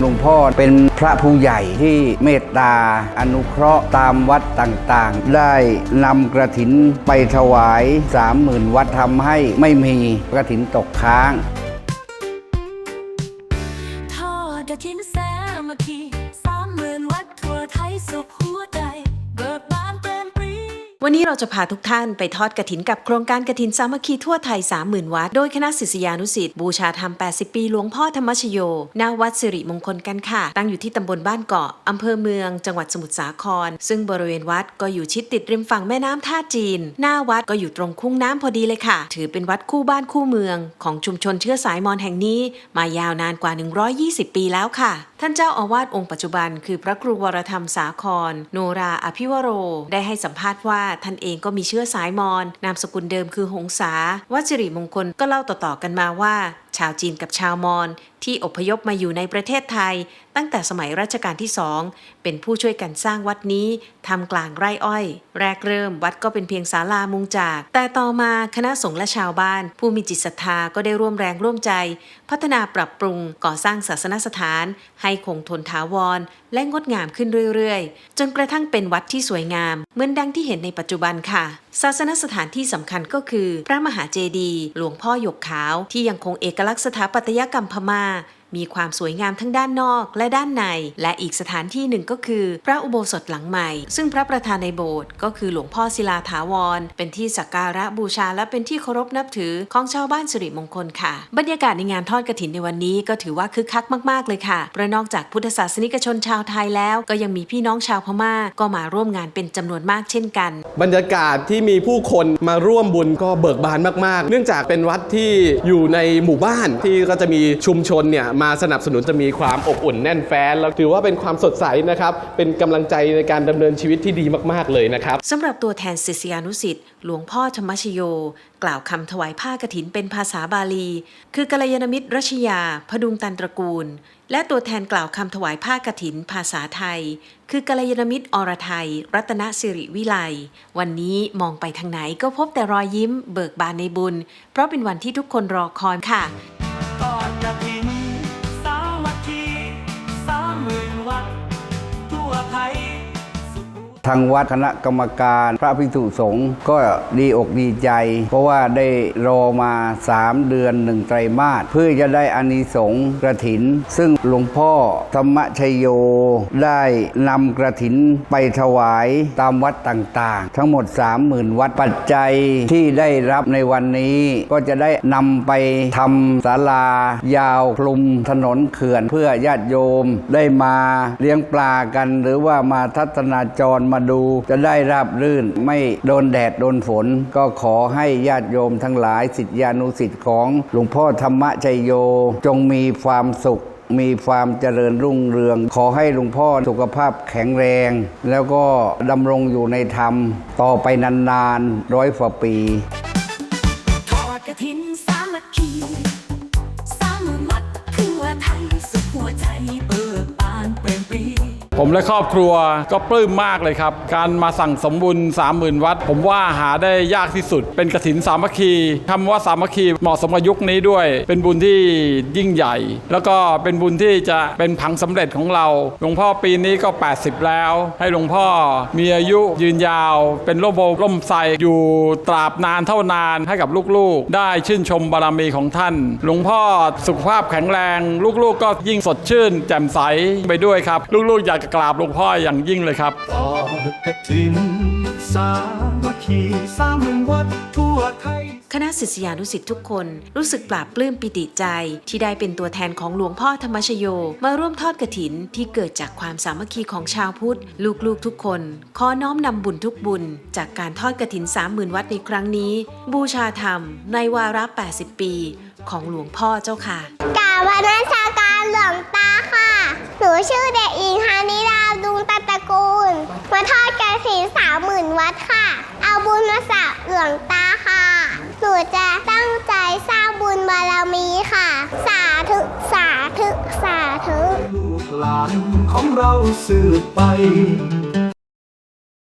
หลวงพ่อเป็นพระผู้ใหญ่ที่เมตตาอนุเคราะห์ตามวัดต่างๆ ได้นำกระถินไปถวายสามหมื่นวัดทำให้ไม่มีกระถินตกค้าง วันนี้เราจะพาทุกท่านไปทอดกระถินกับโครงการกระถินสามัคคีทั่วไทย 30,000 วัด โดยคณะศิษยานุศิษย์บูชาธรรม 80 ปีหลวงพ่อธรรมชโยณวัดสิริมงคลกันค่ะ ตั้งอยู่ที่ตำบลบ้านเกาะอำเภอเมือง จังหวัดสมุทรสาคร ซึ่งบริเวณวัดก็อยู่ชิดติดริมฝั่งแม่น้ำท่าจีน หน้าวัดก็อยู่ตรงคุ้งน้ำพอดีเลยค่ะ ถือเป็นวัดคู่บ้านคู่เมือง ของชุมชนเชื้อสายมอญแห่งนี้ มายาวนานกว่า 120 ปีแล้วค่ะ ท่านเจ้าอาวาสองค์ปัจจุบัน คือพระครูวรธรรมสาคร โนราอภิวโร ได้ให้สัมภาษณ์ว่าท่านเองก็มีเชื้อสายมอญนามสกุลเดิมคือหงษาวัจิริมงคลก็เล่าต่อๆกันมาว่า ชาวจีนกับชาวมอญที่อพยพมาอยู่ในประเทศไทย ตั้งแต่สมัยรัชกาลที่สอง เป็นผู้ช่วยกันสร้างวัดนี้ทำกลางไร่อ้อย แรกเริ่มวัดก็เป็นเพียงศาลามุงจาก แต่ต่อมาคณะสงฆ์และชาวบ้าน ผู้มีจิตศรัทธาก็ได้ร่วมแรงร่วมใจ พัฒนาปรับปรุงก่อสร้างศาสนสถาน ให้คงทนถาวร และงดงามขึ้นเรื่อยๆ จนกระทั่งเป็นวัดที่สวยงาม เหมือนดังที่เห็นในปัจจุบันค่ะ ศาสนสถานที่สำคัญก็คือ พระมหาเจดีย์หลวงพ่อหยกขาวที่ยังคงเอกลักษณ์สถาปัตยกรรมพม่า มีความสวยงามทั้งด้านนอกและด้านใน และอีกสถานที่หนึ่งก็คือ พระอุโบสถหลังใหม่ ซึ่งพระประธานในโบสถ์ก็คือหลวงพ่อศิลาถาวร เป็นที่สักการะบูชาและเป็นที่เคารพนับถือของชาวบ้านสิริมงคลค่ะ บรรยากาศในงานทอดกระถินในวันนี้ก็ถือว่าคึกคักมาก ๆ เลยค่ะเพราะนอกจากพุทธศาสนิกชนชาวไทยแล้ว ก็ยังมีพี่น้องชาวพม่าก็มาร่วมงานเป็นจำนวนมากเช่นกัน บรรยากาศที่มีผู้คนมาร่วมบุญก็เบิกบานมาก ๆ เนื่องจากเป็นวัดที่อยู่ในหมู่บ้านที่ก็จะมีชุมชนเนี่ยมาสนับสนุนจะมีความอบอุ่นแน่นแฟ้นแล้วถือว่าเป็นความสดใสนะครับ เป็นกำลังใจในการดำเนินชีวิตที่ดีมาก ๆ เลยนะครับสำหรับตัวแทนศิษยานุสิ์หลวงพ่อธรรมชโย กล่าวคำถวายผ้ากฐินเป็นภาษาบาลี คือกัลยาณมิตรรัชยา พดุงตันตระกูล และตัวแทนกล่าวคำถวายผ้ากฐินภาษาไทย คือกัลยาณมิตรอรไทย รัตนสิริวิไลวันนี้มองไปทางไหนก็พบแต่รอยยิ้มเบิกบานในบุญ เพราะเป็นวันที่ทุกคนรอคอยค่ะ ทางวัดคณะกรรมการพระภิกษุสงฆ์ก็ดีอกดีใจ เพราะว่าได้รอมา 3 เดือนหนึ่งไตรมาสเพื่อจะได้อานิสงส์กระถิน ซึ่งหลวงพ่อธรรมชโยได้นำกระถินไปถวายตามวัดต่างๆ ทั้งหมด 30,000 วัดปัจจัยที่ได้รับในวันนี้ก็จะได้นำไปทำศาลายาวคลุมถนนเขื่อนเพื่อญาติโยมได้มาเลี้ยงปลากัน หรือว่ามาทัศนาจรมาดูจะได้ราบรื่นไม่โดนแดดโดนฝน ก็ขอให้ญาติโยมทั้งหลายสิทธิานุสิทธิ์ของหลวงพ่อธรรมชัยโย จงมีความสุขมีความเจริญรุ่งเรือง ขอให้หลวงพ่อสุขภาพแข็งแรง แล้วก็ดำรงอยู่ในธรรม ต่อไปนานๆร้อยกว่าปี ผมและครอบครัวก็ปลื้มมากเลยครับ การมาสั่งสมบุญ 30,000 วัด ผมว่าหาได้ยากที่สุด เป็นกระสินสามัคคีคำว่าสามัคคีเหมาะสมกับยุคนี้ด้วย เป็นบุญที่ยิ่งใหญ่ แล้วก็เป็นบุญที่จะเป็นผังสำเร็จของเรา หลวงพ่อปีนี้ก็ 80 แล้ว ให้หลวงพ่อมีอายุยืนยาว เป็นร่มโพร่มไทรอยู่ตราบนานเท่านานให้กับลูกๆ ได้ชื่นชมบารมีของท่าน หลวงพ่อสุขภาพแข็งแรง ลูกๆ ก็ยิ่งสดชื่น แจ่มใสไปด้วยครับ ลูกๆอยากกราบหลวงพ่ออย่างยิ่งเลยครับทอดกระถินสามัคคีสามหมื่นวัดทั่วไทย คณะศิษยานุสิษย์ทุกคนรู้สึกปลาบปลื้มปิติใจ ที่ได้เป็นตัวแทนของหลวงพ่อธรรมชโย มาร่วมทอดกระถินที่เกิดจากความสามัคคีของชาวพุทธ ลูกๆทุกคน ขอน้อมนำบุญทุกบุญ จากการทอดกระถิน30,000วัดในครั้งนี้ บูชาธรรม ในวาระ 80 ปี ของหลวงพ่อเจ้าค่ะกราบวันนัชการ หลวงตาค่ะ หนูชื่อเด็กหญิงฮานิดาดุงตะตระกูล มาทอดกระถินสามหมื่นวัดค่ะ เอาบุญมาสะหลวงตาค่ะ หนูจะตั้งใจสร้างบุญบารมีค่ะ สาธุสาธุสาธุ ลูกหลานของเราสืบไป